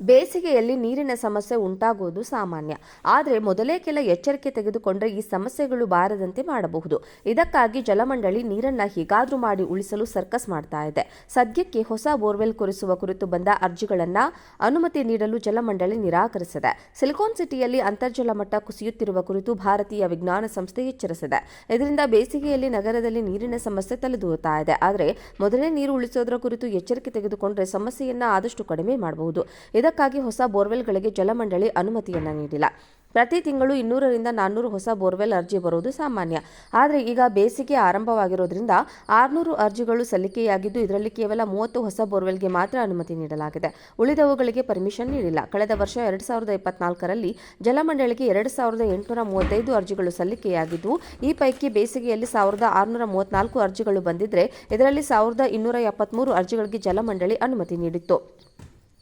ಬೇಸಿಗೆಯಲ್ಲಿ ನೀರಿನ ಸಮಸ್ಯೆ ಉಂಟಾಗುವುದು ಸಾಮಾನ್ಯ. ಆದರೆ ಮೊದಲೇ ಕೆಲ ಎಚ್ಚರಿಕೆ ತೆಗೆದುಕೊಂಡರೆ ಈ ಸಮಸ್ಯೆಗಳು ಬಾರದಂತೆ ಮಾಡಬಹುದು. ಇದಕ್ಕಾಗಿ ಜಲಮಂಡಳಿ ನೀರನ್ನ ಹೀಗಾದ್ರೂ ಮಾಡಿ ಉಳಿಸಲು ಸರ್ಕಸ್ ಮಾಡ್ತಾ ಇದೆ. ಸದ್ಯಕ್ಕೆ ಹೊಸ ಬೋರ್ವೆಲ್ ಕೊರೆಸುವ ಕುರಿತು ಬಂದ ಅರ್ಜಿಗಳನ್ನ ಅನುಮತಿ ನೀಡಲು ಜಲಮಂಡಳಿ ನಿರಾಕರಿಸಿದೆ. ಸಿಲಿಕಾನ್ ಸಿಟಿಯಲ್ಲಿ ಅಂತರ್ಜಲ ಮಟ್ಟ ಕುಸಿಯುತ್ತಿರುವ ಕುರಿತು ಭಾರತೀಯ ವಿಜ್ಞಾನ ಸಂಸ್ಥೆ ಎಚ್ಚರಿಸಿದೆ. ಇದರಿಂದ ಬೇಸಿಗೆಯಲ್ಲಿ ನಗರದಲ್ಲಿ ನೀರಿನ ಸಮಸ್ಯೆ ತಲೆದೂರುತ್ತಾ ಇದೆ. ಆದರೆ ಮೊದಲೇ ನೀರು ಉಳಿಸೋದರ ಕುರಿತು ಎಚ್ಚರಿಕೆ ತೆಗೆದುಕೊಂಡರೆ ಸಮಸ್ಯೆಯನ್ನ ಆದಷ್ಟು ಕಡಿಮೆ ಮಾಡಬಹುದು. ಇದಕ್ಕಾಗಿ ಹೊಸ ಬೋರ್ವೆಲ್ಗಳಿಗೆ ಜಲಮಂಡಳಿ ಅನುಮತಿಯನ್ನು ನೀಡಿಲ್ಲ. ಪ್ರತಿ ತಿಂಗಳು ಇನ್ನೂರರಿಂದ ನಾನ್ನೂರು ಹೊಸ ಬೋರ್ವೆಲ್ ಅರ್ಜಿ ಬರುವುದು ಸಾಮಾನ್ಯ. ಆದರೆ ಈಗ ಬೇಸಿಗೆ ಆರಂಭವಾಗಿರೋದ್ರಿಂದ ಆರುನೂರು ಅರ್ಜಿಗಳು ಸಲ್ಲಿಕೆಯಾಗಿದ್ದು ಇದರಲ್ಲಿ ಕೇವಲ ಮೂವತ್ತು ಹೊಸ ಬೋರ್ವೆಲ್ಗೆ ಮಾತ್ರ ಅನುಮತಿ ನೀಡಲಾಗಿದೆ. ಉಳಿದವುಗಳಿಗೆ ಪರ್ಮಿಷನ್ ನೀಡಿಲ್ಲ. ಕಳೆದ ವರ್ಷ ಎರಡು ಸಾವಿರದ ಇಪ್ಪತ್ನಾಲ್ಕರಲ್ಲಿ ಜಲಮಂಡಳಿಗೆ ಎರಡು ಸಾವಿರದ ಎಂಟುನೂರ ಮೂವತ್ತೈದು ಅರ್ಜಿಗಳು ಸಲ್ಲಿಕೆಯಾಗಿದ್ದು, ಈ ಪೈಕಿ ಬೇಸಿಗೆಯಲ್ಲಿ ಸಾವಿರದ ಆರುನೂರ ಮೂವತ್ನಾಲ್ಕು ಅರ್ಜಿಗಳು ಬಂದಿದ್ದರೆ ಇದರಲ್ಲಿ ಸಾವಿರದ ಇನ್ನೂರ ಎಪ್ಪತ್ಮೂರು ಅರ್ಜಿಗಳಿಗೆ ಜಲಮಂಡಳಿ ಅನುಮತಿ ನೀಡಿತ್ತು.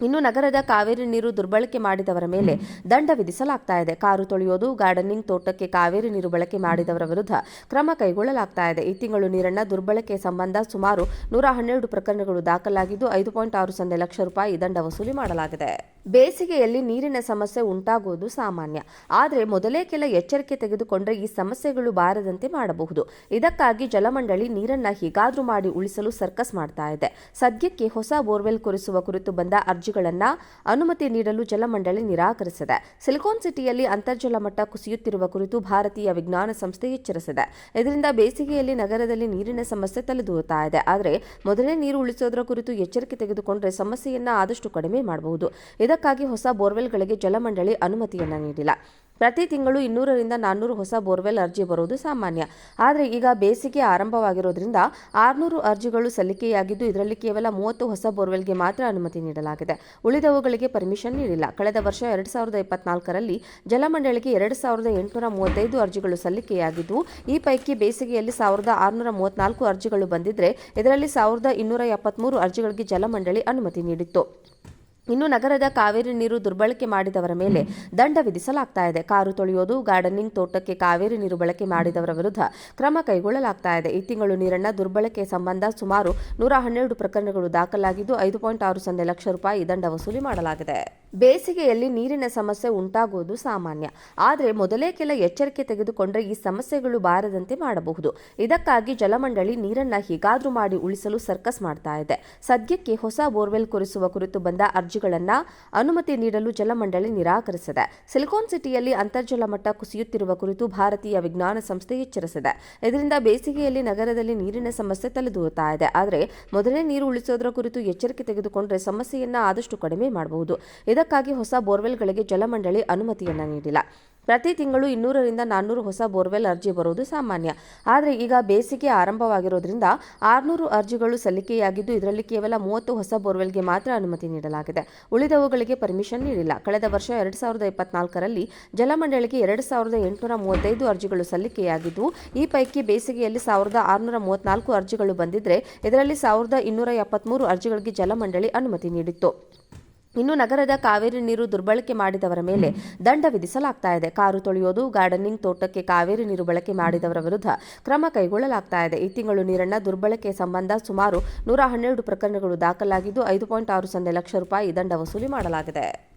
ಇನ್ನು ನಗರದ ಕಾವೇರಿ ನೀರು ದುರ್ಬಳಕೆ ಮಾಡಿದವರ ಮೇಲೆ ದಂಡ ವಿಧಿಸಲಾಗ್ತಾ ಇದೆ. ಕಾರು ತೊಳೆಯೋದು, ಗಾರ್ಡನಿಂಗ್ ತೋಟಕ್ಕೆ ಕಾವೇರಿ ನೀರು ಬಳಕೆ ಮಾಡಿದವರ ವಿರುದ್ಧ ಕ್ರಮ ಕೈಗೊಳ್ಳಲಾಗ್ತಾ ಇದೆ. ಈ ತಿಂಗಳು ನೀರನ್ನ ದುರ್ಬಳಕೆ ಸಂಬಂಧ ಸುಮಾರು ನೂರ ಹನ್ನೆರಡು ಪ್ರಕರಣಗಳು ದಾಖಲಾಗಿದ್ದು, ಐದು ಪಾಯಿಂಟ್ ಆರು ಸೊನ್ನೆ ಲಕ್ಷ ರೂಪಾಯಿ ದಂಡ ವಸೂಲಿ ಮಾಡಲಾಗಿದೆ. ಬೇಸಿಗೆಯಲ್ಲಿ ನೀರಿನ ಸಮಸ್ಯೆ ಉಂಟಾಗುವುದು ಸಾಮಾನ್ಯ. ಆದರೆ ಮೊದಲೇ ಕೆಲ ಎಚ್ಚರಿಕೆ ತೆಗೆದುಕೊಂಡರೆ ಈ ಸಮಸ್ಯೆಗಳು ಬಾರದಂತೆ ಮಾಡಬಹುದು. ಇದಕ್ಕಾಗಿ ಜಲಮಂಡಳಿ ನೀರನ್ನ ಹೀಗಾದ್ರೂ ಮಾಡಿ ಉಳಿಸಲು ಸರ್ಕಸ್ ಮಾಡ್ತಾ ಇದೆ. ಸದ್ಯಕ್ಕೆ ಹೊಸ ಬೋರ್ವೆಲ್ ಕೊರೆಸುವ ಕುರಿತು ಬಂದ ಅರ್ಜಿಗಳನ್ನ ಅನುಮತಿ ನೀಡಲು ಜಲಮಂಡಳಿ ನಿರಾಕರಿಸಿದೆ. ಸಿಲಿಕಾನ್ ಸಿಟಿಯಲ್ಲಿ ಅಂತರ್ಜಲ ಮಟ್ಟ ಕುಸಿಯುತ್ತಿರುವ ಕುರಿತು ಭಾರತೀಯ ವಿಜ್ಞಾನ ಸಂಸ್ಥೆ ಎಚ್ಚರಿಸಿದೆ. ಇದರಿಂದ ಬೇಸಿಗೆಯಲ್ಲಿ ನಗರದಲ್ಲಿ ನೀರಿನ ಸಮಸ್ಯೆ ತಲೆದೋರುತ್ತಾ ಇದೆ. ಆದರೆ ಮೊದಲೇ ನೀರು ಉಳಿಸೋದರ ಕುರಿತು ಎಚ್ಚರಿಕೆ ತೆಗೆದುಕೊಂಡರೆ ಸಮಸ್ಯೆಯನ್ನು ಆದಷ್ಟು ಕಡಿಮೆ ಮಾಡಬಹುದು. ಇದಕ್ಕಾಗಿ ಹೊಸ ಬೋರ್ವೆಲ್ಗಳಿಗೆ ಜಲಮಂಡಳಿ ಅನುಮತಿಯನ್ನ ನೀಡಿಲ್ಲ. ಪ್ರತಿ ತಿಂಗಳು ಇನ್ನೂರರಿಂದ ನಾನ್ನೂರು ಹೊಸ ಬೋರ್ವೆಲ್ ಅರ್ಜಿ ಬರುವುದು ಸಾಮಾನ್ಯ. ಆದರೆ ಈಗ ಬೇಸಿಗೆ ಆರಂಭವಾಗಿರೋದ್ರಿಂದ ಆರುನೂರು ಅರ್ಜಿಗಳು ಸಲ್ಲಿಕೆಯಾಗಿದ್ದು ಇದರಲ್ಲಿ ಕೇವಲ ಮೂವತ್ತು ಹೊಸ ಬೋರ್ವೆಲ್ಗೆ ಮಾತ್ರ ಅನುಮತಿ ನೀಡಲಾಗಿದೆ. ಉಳಿದವುಗಳಿಗೆ ಪರ್ಮಿಷನ್ ನೀಡಿಲ್ಲ. ಕಳೆದ ವರ್ಷ ಎರಡು ಸಾವಿರದ ಇಪ್ಪತ್ನಾಲ್ಕರಲ್ಲಿ ಜಲಮಂಡಳಿಗೆ ಎರಡು ಸಾವಿರದ ಎಂಟುನೂರ ಮೂವತ್ತೈದು ಅರ್ಜಿಗಳು ಸಲ್ಲಿಕೆಯಾಗಿದ್ದು, ಈ ಪೈಕಿ ಬೇಸಿಗೆಯಲ್ಲಿ ಸಾವಿರದ ಆರುನೂರ ಮೂವತ್ನಾಲ್ಕು ಅರ್ಜಿಗಳು ಬಂದಿದ್ದರೆ ಇದರಲ್ಲಿ ಸಾವಿರದ ಇನ್ನೂರ ಎಪ್ಪತ್ಮೂರು ಅರ್ಜಿಗಳಿಗೆ ಜಲಮಂಡಳಿ ಅನುಮತಿ ನೀಡಿತ್ತು. ಇನ್ನು ನಗರದ ಕಾವೇರಿ ನೀರು ದುರ್ಬಳಕೆ ಮಾಡಿದವರ ಮೇಲೆ ದಂಡ ವಿಧಿಸಲಾಗ್ತಾ ಇದೆ. ಕಾರು ತೊಳೆಯೋದು, ಗಾರ್ಡನಿಂಗ್ ತೋಟಕ್ಕೆ ಕಾವೇರಿ ನೀರು ಬಳಕೆ ಮಾಡಿದವರ ವಿರುದ್ಧ ಕ್ರಮ ಕೈಗೊಳ್ಳಲಾಗ್ತಾ ಇದೆ. ಈ ತಿಂಗಳು ನೀರನ್ನ ದುರ್ಬಳಕೆ ಸಂಬಂಧ ಸುಮಾರು ನೂರ ಹನ್ನೆರಡು ಪ್ರಕರಣಗಳು ದಾಖಲಾಗಿದ್ದು, ಐದು ಪಾಯಿಂಟ್ ಆರು ಸೊನ್ನೆ ಲಕ್ಷ ರೂಪಾಯಿ ದಂಡ ವಸೂಲಿ ಮಾಡಲಾಗಿದೆ. ಬೇಸಿಗೆಯಲ್ಲಿ ನೀರಿನ ಸಮಸ್ಯೆ ಉಂಟಾಗುವುದು ಸಾಮಾನ್ಯ. ಆದರೆ ಮೊದಲೇ ಕೆಲ ಎಚ್ಚರಿಕೆ ತೆಗೆದುಕೊಂಡರೆ ಈ ಸಮಸ್ಯೆಗಳು ಬಾರದಂತೆ ಮಾಡಬಹುದು. ಇದಕ್ಕಾಗಿ ಜಲಮಂಡಳಿ ನೀರನ್ನ ಹೀಗಾದ್ರೂ ಮಾಡಿ ಉಳಿಸಲು ಸರ್ಕಸ್ ಮಾಡ್ತಾ ಇದೆ. ಸದ್ಯಕ್ಕೆ ಹೊಸ ಬೋರ್ವೆಲ್ ಕೊರೆಸುವ ಕುರಿತು ಬಂದ ಅರ್ಜಿಗಳನ್ನ ಅನುಮತಿ ನೀಡಲು ಜಲಮಂಡಳಿ ನಿರಾಕರಿಸಿದೆ. ಸಿಲಿಕಾನ್ ಸಿಟಿಯಲ್ಲಿ ಅಂತರ್ಜಲ ಮಟ್ಟ ಕುಸಿಯುತ್ತಿರುವ ಕುರಿತು ಭಾರತೀಯ ವಿಜ್ಞಾನ ಸಂಸ್ಥೆ ಎಚ್ಚರಿಸಿದೆ. ಇದರಿಂದ ಬೇಸಿಗೆಯಲ್ಲಿ ನಗರದಲ್ಲಿ ನೀರಿನ ಸಮಸ್ಯೆ ತಲೆದೂರುತ್ತಾ ಇದೆ. ಆದರೆ ಮೊದಲೇ ನೀರು ಉಳಿಸೋದರ ಕುರಿತು ಎಚ್ಚರಿಕೆ ತೆಗೆದುಕೊಂಡರೆ ಸಮಸ್ಯೆಯನ್ನು ಆದಷ್ಟು ಕಡಿಮೆ ಮಾಡಬಹುದು. ಇದಕ್ಕಾಗಿ ಹೊಸ ಬೋರ್ವೆಲ್ಗಳಿಗೆ ಜಲಮಂಡಳಿ ಅನುಮತಿಯನ್ನ ನೀಡಿಲ್ಲ. ಪ್ರತಿ ತಿಂಗಳು ಇನ್ನೂರರಿಂದ ನಾನ್ನೂರು ಹೊಸ ಬೋರ್ವೆಲ್ ಅರ್ಜಿ ಬರುವುದು ಸಾಮಾನ್ಯ. ಆದರೆ ಈಗ ಬೇಸಿಗೆ ಆರಂಭವಾಗಿರೋದ್ರಿಂದ ಆರುನೂರು ಅರ್ಜಿಗಳು ಸಲ್ಲಿಕೆಯಾಗಿದ್ದು ಇದರಲ್ಲಿ ಕೇವಲ ಮೂವತ್ತು ಹೊಸ ಬೋರ್ವೆಲ್ಗೆ ಮಾತ್ರ ಅನುಮತಿ ನೀಡಲಾಗಿದೆ. ಉಳಿದವುಗಳಿಗೆ ಪರ್ಮಿಷನ್ ನೀಡಿಲ್ಲ. ಕಳೆದ ವರ್ಷ ಎರಡು ಸಾವಿರದ ಇಪ್ಪತ್ನಾಲ್ಕರಲ್ಲಿ ಜಲಮಂಡಳಿಗೆ ಎರಡು ಸಾವಿರದ ಎಂಟುನೂರ ಮೂವತ್ತೈದು ಅರ್ಜಿಗಳು ಸಲ್ಲಿಕೆಯಾಗಿದ್ದು, ಈ ಪೈಕಿ ಬೇಸಿಗೆಯಲ್ಲಿ ಸಾವಿರದ ಆರುನೂರ ಮೂವತ್ನಾಲ್ಕು ಅರ್ಜಿಗಳು ಬಂದಿದ್ದರೆ ಇದರಲ್ಲಿ ಸಾವಿರದ ಇನ್ನೂರ ಎಪ್ಪತ್ಮೂರು ಅರ್ಜಿಗಳಿಗೆ ಜಲಮಂಡಳಿ ಅನುಮತಿ ನೀಡಿತ್ತು. ಇನ್ನು ನಗರದ ಕಾವೇರಿ ನೀರು ದುರ್ಬಳಕೆ ಮಾಡಿದವರ ಮೇಲೆ ದಂಡ ವಿಧಿಸಲಾಗ್ತಾ ಇದೆ. ಕಾರು ತೊಳೆಯೋದು, ಗಾರ್ಡನಿಂಗ್ ತೋಟಕ್ಕೆ ಕಾವೇರಿ ನೀರು ಬಳಕೆ ಮಾಡಿದವರ ವಿರುದ್ಧ ಕ್ರಮ ಕೈಗೊಳ್ಳಲಾಗ್ತಾ ಇದೆ. ಈ ತಿಂಗಳು ನೀರನ್ನ ದುರ್ಬಳಕೆ ಸಂಬಂಧ ಸುಮಾರು ನೂರ ಹನ್ನೆರಡು ಪ್ರಕರಣಗಳು ದಾಖಲಾಗಿದ್ದು, ಐದು ಪಾಯಿಂಟ್ ಆರು ಸೊನ್ನೆ ಲಕ್ಷ ರೂಪಾಯಿ ದಂಡ ವಸೂಲಿ ಮಾಡಲಾಗಿದೆ.